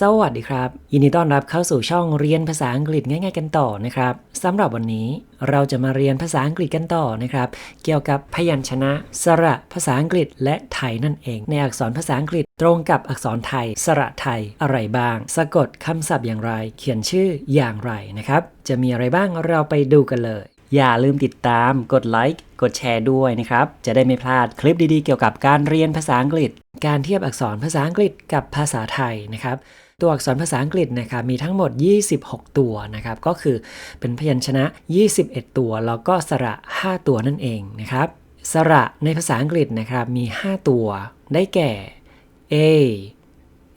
สวัสดีครับ ยินดีต้อนรับเข้าสู่ช่องเรียนภาษาอังกฤษง่าย ๆ กันต่อนะครับสำหรับวันนี้เราจะมาเรียนภาษาอังกฤษกันต่อนะครับ เกี่ยวกับพยัญชนะ สระภาษาอังกฤษและไทยนั่นเอง ในอักษรภาษาอังกฤษตรงกับอักษรไทย สระไทยอะไรบ้าง สะกดคำศัพท์อย่างไร เขียนชื่ออย่างไรนะครับ จะมีอะไรบ้างเราไปดูกันเลยอย่าลืมติดตาม กดไลค์ กดแชร์ด้วยนะครับ จะได้ไม่พลาดคลิปดีๆ เกี่ยวกับการเรียนภาษาอังกฤษ การเทียบอักษรภาษาอังกฤษกับภาษาไทยนะครับ ตัวอักษรภาษาอังกฤษนะครับมีทั้งหมด 26 ตัวนะครับก็คือเป็นพยัญชนะ 21 ตัว แล้วก็สระ 5 ตัวนั่นเองนะครับสระในภาษาอังกฤษนะครับมี 5 ตัวได้แก่ a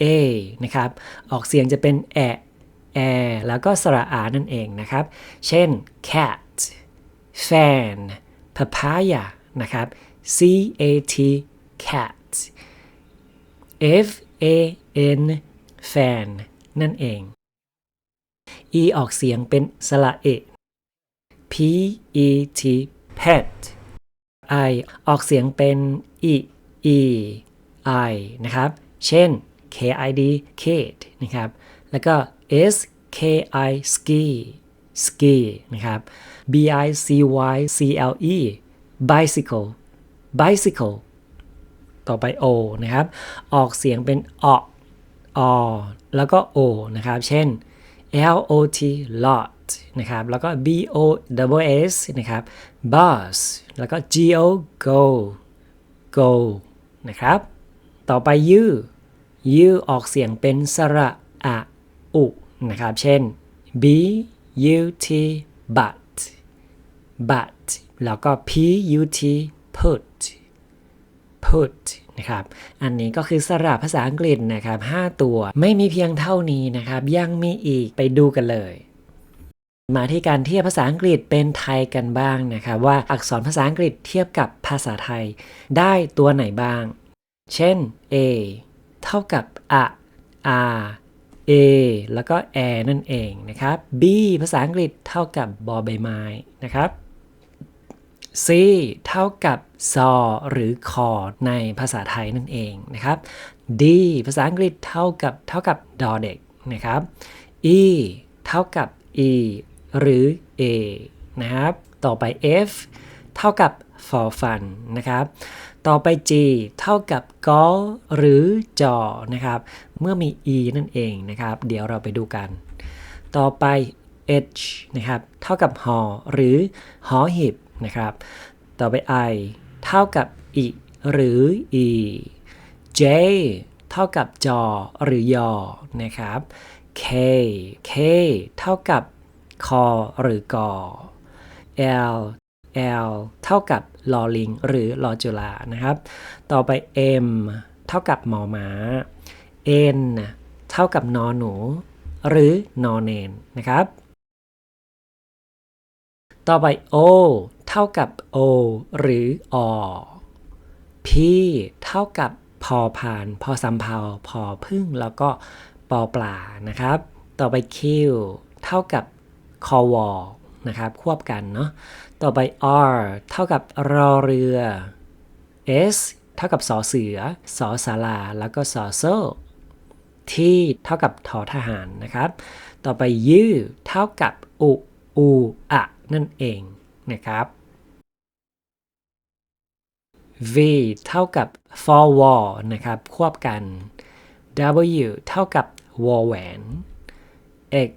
a นะครับออกเสียงจะเป็นแอะแอแล้วก็สระอานั่นเองนะครับ เช่น cat fan papaya นะครับ c a t cat f a n fan นั่นเอง e ออกเสียงเป็นสระเอ p e t pet i ออกเสียงเป็น e e i นะครับ เช่น k i d kid นะครับ แล้วก็ s k i ski ski นะครับ b i c y c l e bicycle bicycle ต่อไป o นะครับ ออกเสียงเป็นออก อแล้วก็ o นะครับ เช่น l o t lot นะครับ แล้วก็ b o w s นะครับ bus แล้วก็ g o go go นะครับ ต่อไป u u ออกเสียงเป็นสระอะอุนะครับ เช่น b u t but but แล้วก็ p u t put put นะครับ อันนี้ก็คือสระภาษาอังกฤษนะครับ5ตัวไม่มีเพียงเท่านี้นะครับ ยังมีอีกไปดูกันเลยมาที่การเทียบภาษาอังกฤษเป็นไทยกันบ้างนะครับว่าอักษรภาษาอังกฤษเทียบกับภาษาไทย ได้ตัวไหนบ้าง เช่น a เท่ากับ a r a แล้วก็ a นั่นเองนะครับ b ภาษาอังกฤษเท่ากับบอใบไม้นะครับ c เท่ากับซอหรือคอในภาษาไทยนั่นเองนะครับ d ภาษาอังกฤษเท่ากับเท่ากับดอเด็กนะครับ e เท่ากับ e หรือ a นะครับ ต่อไป f เท่ากับ for fun นะครับ ต่อไป g เท่ากับกอหรือจอนะครับ เมื่อมี e นั่นเองนะครับ เดี๋ยวเราไปดูกัน ต่อไป h นะครับ เท่ากับหอหรือหอหีบ นะครับ ต่อไป i เท่ากับ i หรือ e j เท่ากับจอหรือยอนะครับ k k เท่ากับคอหรือกอ l l เท่ากับลอลิงหรือลอจุลานะครับ ต่อไป m เท่ากับหมอมา n เท่ากับนอหนู หรือนอเนนนะครับ ต่อไป o เท่ากับ o หรืออ p เท่ากับพอพาน พอสำเพาพอพึ่งแล้วก็ปอปลานะครับ ต่อไป q เท่ากับคอวอนะครับควบกันเนาะต่อไป r เท่ากับรอเรือ s เท่ากับสอเสือสอสาราแล้วก็สอโซ่ t เท่ากับทอทหารนะครับ ต่อไป u เท่ากับอุอูอะนั่นเองนะครับ v เท่ากับ for wall นะครับควบกัน w เท่ากับวอแหวน x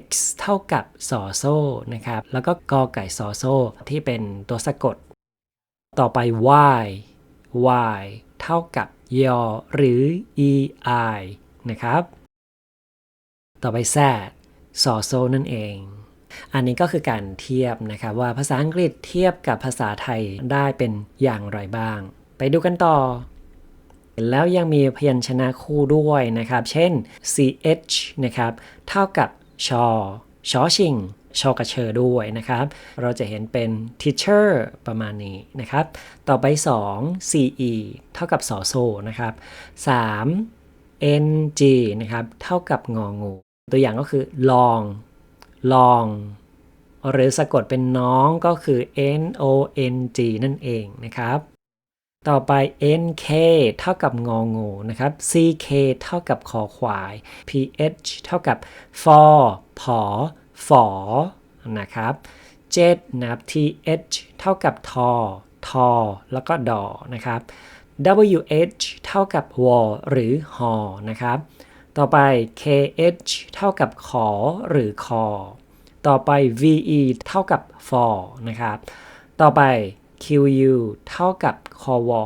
x เท่ากับสอโซ่นะครับ แล้วก็กอไก่สอโซ่ที่เป็นตัวสะกด ต่อไป y y เท่ากับยอหรือ e i นะครับ ต่อไป z สอโซ่นั่นเอง อันนี้ก็คือการเทียบนะครับว่าภาษาอังกฤษเทียบกับภาษาไทยได้เป็นอย่างไรบ้าง ไปดูกันต่อ แล้วยังมีพยัญชนะคู่ด้วยนะครับ เช่น ch นะครับเท่ากับชอชอชิงชอกระเชอด้วยนะครับ เราจะเห็นเป็น teacher ประมาณนี้นะครับ ต่อไป 2 ce เท่ากับสอโซนะครับ 3 ng นะครับ เท่ากับงองู ตัวอย่างก็คือ long long หรือสะกดเป็นน้องก็คือ n o n g นั่นเองนะครับ ต่อไป nk เท่ากับงองูนะครับ ck เท่ากับคอควาย ph เท่ากับ for ผอฝอนะครับ7นะครับ th เท่ากับทอทอแล้วก็ดอนะครับ wh เท่ากับวอหรือหอนะครับ ต่อไป kh เท่ากับขอหรือคอ ต่อไป ve เท่ากับ for นะครับ ต่อไป qu เท่ากับคอวอ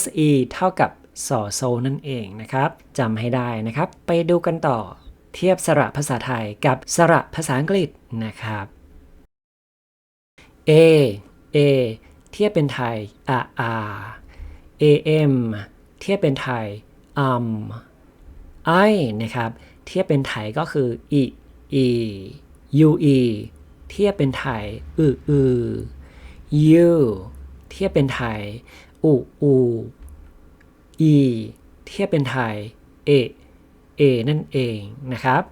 se เท่ากับสอโซนั่นเองนะครับจำให้ได้นะครับ ไปดูกันต่อ เทียบสระภาษาไทยกับสระภาษาอังกฤษนะครับ a a เทียบเป็นไทย a a am เทียบเป็นไทย um i นะครับเทียบเป็นไทยก็คือ i e ue เทียบเป็นไทยอืออือ you เทียบเป็นไทยอูอู e เทียบเป็นไทยเอเอนั่นเองนะครับ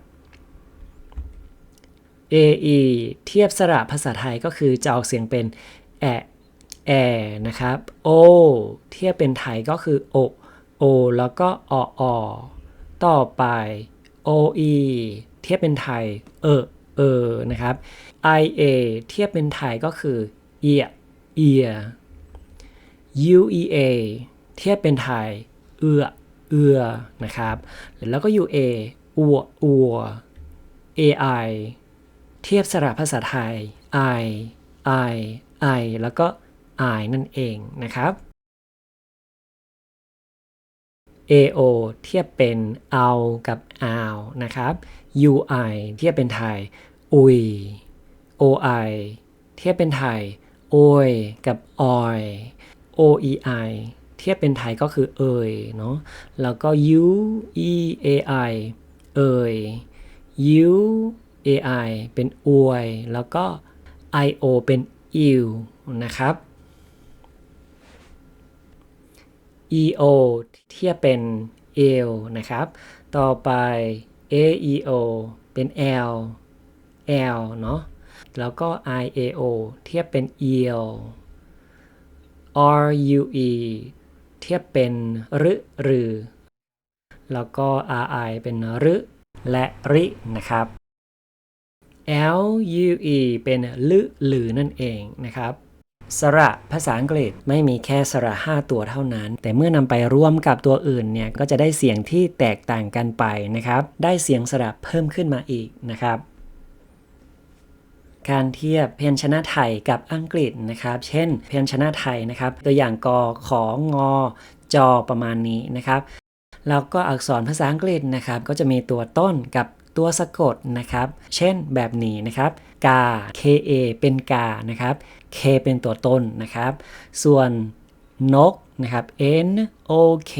ae เทียบสระภาษาไทยก็คือจะออกเสียงเป็นแอะแอนะครับ o เทียบเป็นไทยก็คือโอ o แล้วก็อออ ต่อไป oe เทียบเป็นไทย เออ เออ นะครับ ia เทียบเป็นไทยก็คือเอียเอีย uea เทียบเป็นไทย เอือ เอือ นะครับ แล้วก็ ua อัว อัว ai เทียบสระภาษาไทย i i i แล้วก็ i นั่นเองนะครับ ao เทียบเป็นเอากับเอานะครับ ui เทียบเป็นไทย อุย oi เทียบเป็นไทย โอยกับออย oei เทียบเป็นไทยก็คือเอยเนาะ แล้วก็ u e a i เอย u ai เป็นอวย แล้วก็ io เป็นอิวนะครับ eo เทียบเป็นเอลนะครับ ต่อไป aeo เป็น l l เนาะแล้วก็ iao เทียบเป็น eel rue เทียบเป็นรึหรือ แล้วก็ ri เป็นรึและรินะครับ lue เป็นลึหรือนั่นเองนะครับ สระภาษาอังกฤษไม่มีแค่สระ 5 ตัวเท่านั้น แต่เมื่อนำไปร่วมกับตัวอื่นเนี่ยก็จะได้เสียงที่แตกต่างกันไปนะครับ ได้เสียงสระเพิ่มขึ้นมาอีกนะครับ การเทียบเพียัญชนะไทยกับอังกฤษนะครับ เช่น เพียัญชนะไทยนะครับ ตัวอย่างกอของอจอประมาณนี้นะครับแล้วก็อักษรภาษาอังกฤษนะครับ ก็จะมีตัวต้นกับ ตัวสะกดนะครับ เช่นแบบนี้นะครับ กา ka เป็นกานะครับ k เป็นตัวต้นนะครับ ส่วนนกนะครับ n o k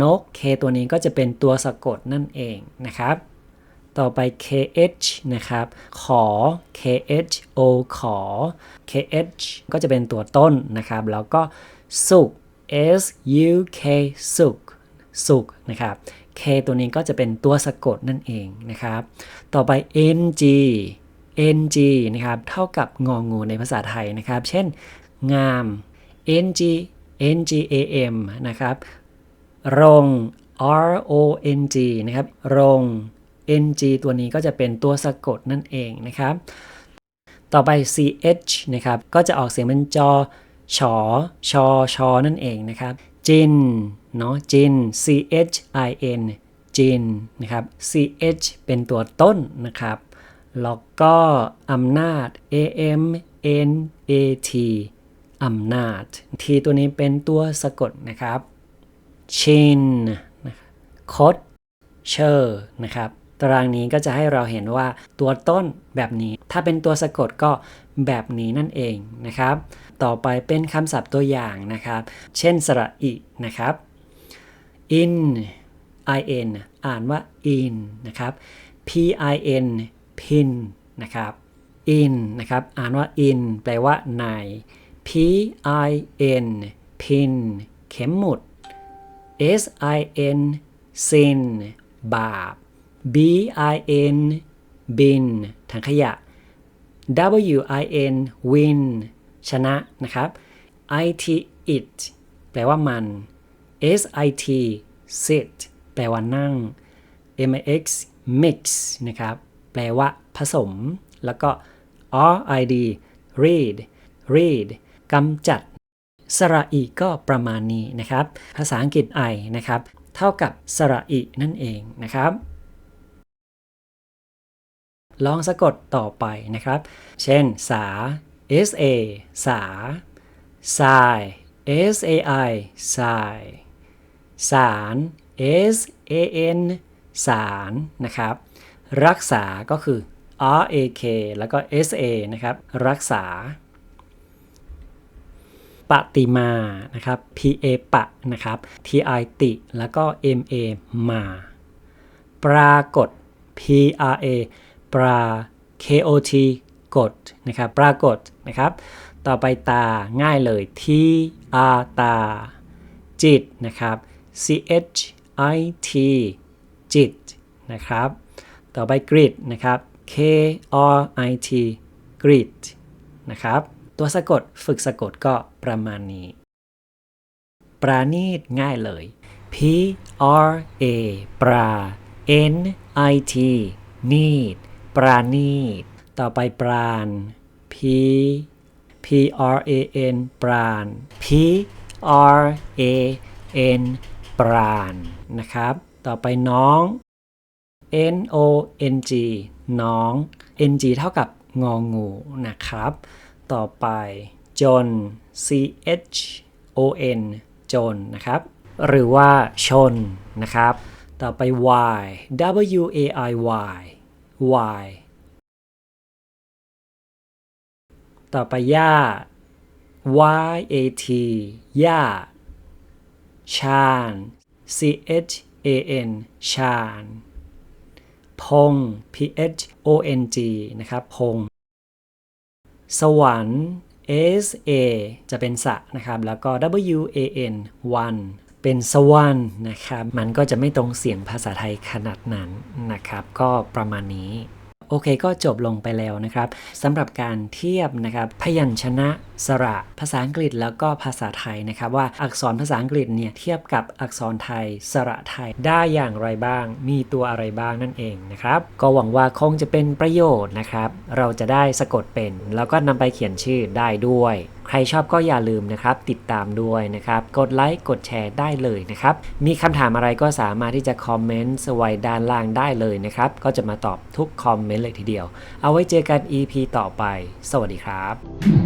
นก k ตัวนี้ก็จะเป็นตัวสะกดนั่นเองนะครับ ต่อไป kh นะครับ ขอ kh o ขอ kh ก็จะเป็นตัวต้นนะครับ แล้วก็สุก s u k สุกสุกนะครับ k ตัวนี้ก็จะเป็นตัวสะกดนั่นเองนะครับ ต่อไป ng ng นะครับ เท่ากับงองูในภาษาไทยนะครับ เช่น งาม ng ngam นะครับ รง r o n g นะครับ รง ng ตัวนี้ก็จะเป็นตัวสะกดนั่นเองนะครับ ต่อไป ch นะครับ ก็จะออกเสียงเป็นจอชอชอชอนั่นเองนะครับ จิน เนาะจิน c h i n จินนะครับ ch เป็นตัวต้นนะครับ แล้วก็อำนาจ a m n a t อำนาจ t ตัวนี้เป็นตัวสะกดนะครับชินคดเชอร์นะครับ ตารางนี้ก็จะให้เราเห็นว่าตัวต้นแบบนี้ ถ้าเป็นตัวสะกดก็แบบนี้นั่นเองนะครับ ต่อไปเป็นคำศัพท์ตัวอย่างนะครับ เช่นสระอินะครับ in in อ่านว่า in นะครับ pin pin นะครับ in นะครับ อ่านว่า in แปลว่าใน pin pin เข็มหมุด sin sin บาป bin bin ถังขยะ win win ชนะนะครับ it it แปลว่ามัน sit sit แปลว่านั่ง mix mix นะครับ แปลว่าผสม แล้วก็ rid read read กำจัด สระอีก็ประมาณนี้นะครับ ภาษาอังกฤษ I นะครับ เท่ากับสระอีนั่นเองนะครับ ลองสะกดต่อไปนะครับ เช่น สา s a สา สาย s a i สาย สาร s a n สารนะครับ รักษาก็คือ r a k แล้วก็ s a นะครับ รักษา ปฏิมานะครับ p a ปะนะครับ t i ติแล้วก็ m a มา ปรากฏ p r a ปรา k o t กดนะครับ ปรากฏนะครับ ต่อไปตาง่ายเลย t r ตา จิตนะครับ c h i t จิตนะครับ ต่อไปกริดนะครับ k r i t กริดนะครับ ตัวสะกดฝึกสะกดก็ประมาณนี้ ปราณีตง่ายเลย p r a ปรา n i t นีดปราณีต ต่อไปปราณ p p r a n ปราณ p r a n ปราณนะครับ ต่อไปน้อง n o n g น้อง n g เท่ากับงองูนะครับ ต่อไปจน c h o n จนนะครับ หรือว่าชนนะครับ ต่อไป y w a i y y ต่อไปย่า y a t ย่า ชาญ c h a n ชาญ พง p h o n g นะครับ พง สวรรค์ s a จะเป็นสะนะครับ แล้วก็ w a n วันเป็นสวรรค์นะครับ มันก็จะไม่ตรงเสียงภาษาไทยขนาดนั้นนะครับ ก็ประมาณนี้ อเคก็จบลงไปแล้วนะครับสำหรับการเทียบนะครับพยัญชนะสระภาษาอังกฤษแล้วก็ภาษาไทยนะครับ ว่าอักษรภาษาอังกฤษเนี่ยเทียบกับอักษรไทย สระไทยได้อย่างไรบ้าง มีตัวอะไรบ้างนั่นเองนะครับ ก็หวังว่าคงจะเป็นประโยชน์นะครับ เราจะได้สะกดเป็น แล้วก็นำไปเขียนชื่อได้ด้วย ใครชอบก็อย่าลืมนะครับ ติดตามด้วยนะครับ กดไลค์กดแชร์ได้เลยนะครับ มีคำถามอะไรก็สามารถที่จะคอมเมนต์ไว้ด้านล่างได้เลยนะครับ ก็จะมาตอบทุกคอมเมนต์เลยทีเดียว เอาไว้เจอกัน EP ต่อไป สวัสดีครับ